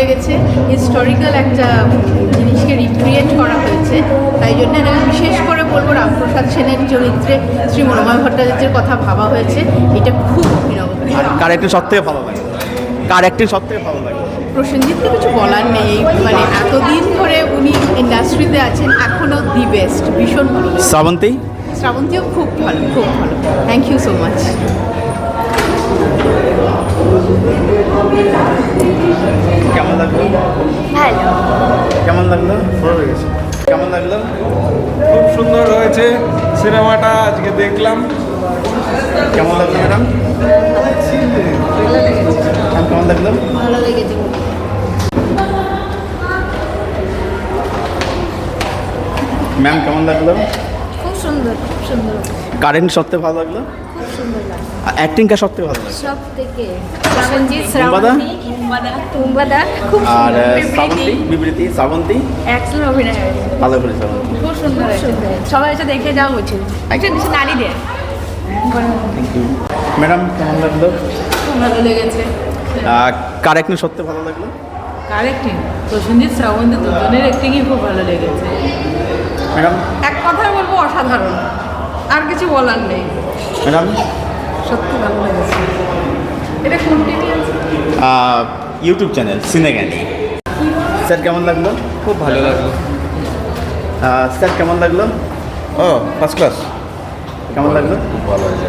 লেগেছে। হিস্টোরিক্যাল একটা জিনিসকে রিক্রিয়েট করা হয়েছে। তাই জন্য আমি বিশেষ করে বলব রামপ্রসাদ সেনের চরিত্রে শ্রী মনোময় ভট্টাচার্যের কথা ভাবা হয়েছে। এটা খুব অভিনব আর কার সব থেকে ভালো লাগে? কার সব থেকে ভালো লাগে? প্রসেনজিৎকে কিছু বলার নেই। মানে এতদিন ধরে উনি ইন্ডাস্ট্রিতে আছেন এখনও দি বেস্ট ভীষণ ভালো শ্রাবন্তী? শ্রাবন্তীও খুব ভালো খুব ভালো। থ্যাংক ইউ সো মাচ কেমন লাগল? ভালো। কেমন লাগল? ভালো লেগেছে। কেমন লাগল? খুব সুন্দর হয়েছে সিনেমাটা আজকে দেখলাম। কেমন লাগল ম্যাডাম? কেমন লাগল? ভালো লেগেছে ম্যাম কেমন লাগল? খুব সুন্দর খুব সুন্দর। কারেন্ট সত্যি ভালো লাগল? খুব সুন্দর লাগছে অ্যাক্টিং কার সব থেকে ভালো লাগল সব থেকে শ্রাবন্তী তুম্বাদা? তুম্বাদা খুব আর শ্রাবন্তী বিবৃতি শ্রাবন্তী? এক্সেলেন্ট অভিনয় ভালো করে শ্রাবন্তী। খুব সুন্দর সবাই এসে দেখে যাওয়া উচিত। একটা কিছু নারীদের ম্যাডাম কেমন লাগল? খুব ভালো লেগেছে। আহ, কার অ্যাক্টিং সব ভালো লাগল? কার অ্যাক্টিং প্রসেনজিৎ শ্রাবন্তী দুজনের অ্যাক্টিংই খুব ভালো লেগেছে। ম্যাডাম এক কথায় বলব অসাধারণ। আর কিছু বলার নেই। ম্যাডাম? সত্যি ভালো লেগেছে। এটা কোন টিভি ইউটিউব চ্যানেল সিনেগ্যানি স্যার কেমন লাগল? খুব ভালো লাগল। স্যার কেমন লাগল? ও ফার্স্ট ক্লাস কেমন লাগল? খুব ভালো হয়েছে।